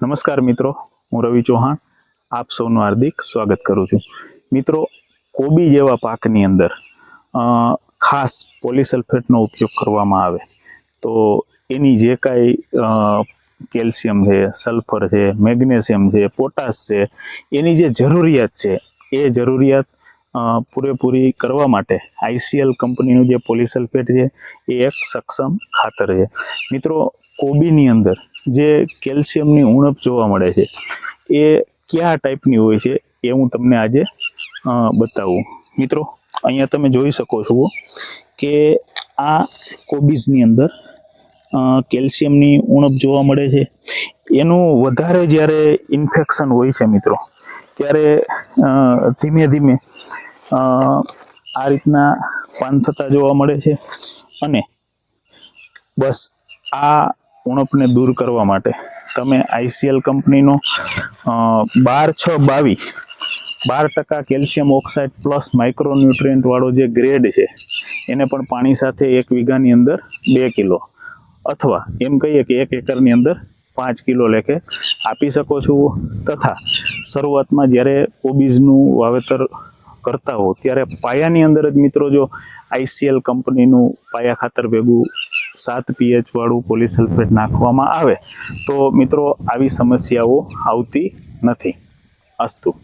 નમસ્કાર મિત્રો, હું રવિ ચૌહાણ. આપ સૌનું હાર્દિક સ્વાગત કરું છું. મિત્રો, કોબી જેવા પાકની અંદર ખાસ પોલિસલ્ફેટનો ઉપયોગ કરવામાં આવે. તો એની જે કાંઈ કેલ્શિયમ છે, સલ્ફર છે, મેગ્નેશિયમ છે, પોટાશ છે, એની જે જરૂરિયાત છે, એ જરૂરિયાત પૂરેપૂરી કરવા માટે આઈસીએલ કંપનીનું જે પોલિસલ્ફેટ છે, એ એક સક્ષમ ખાતર છે. મિત્રો, કોબીની અંદર જે કેલ્શિયમની ઉણપ જોવા મળે છે, એ કયા ટાઈપની હોય છે એ હું તમને આજે બતાવું. મિત્રો, અહીંયા તમે જોઈ શકો છો કે આ કોબીઝની અંદર કેલ્શિયમની ઉણપ જોવા મળે છે. એનું વધારે જ્યારે ઇન્ફેક્શન હોય છે મિત્રો, ત્યારે ધીમે ધીમે આ રીતના પાન થતા જોવા મળે છે. અને બસ આ ઉણપને દૂર કરવા માટે. તમે આઈસીએલ કંપનીનો બાર છ બાવીસ બાર ટકા કેલ્શિયમ ઓક્સાઇડ પ્લસ માઇક્રોન્યુટ્રિયન્ટ વાળો જે ગ્રેડ છે, એને પણ પાણી સાથે એક વીઘાની અંદર બે કિલો અથવા એમ કહીએ કે એક એકરની અંદર પાંચ કિલો લેખે આપી શકો છો. તથા શરૂઆતમાં જ્યારે ઓબીઝનું વાવેતર કરતા હો, ત્યારે પાયાની અંદર જ મિત્રો જો આઈસીએલ કંપનીનું પાયા ખાતર ભેગું સાત પીએચ વાળું પોલીસલ્ફેટ નાખવામાં આવે તો મિત્રો આવી સમસ્યાઓ આવતી નથી. અસ્તુ.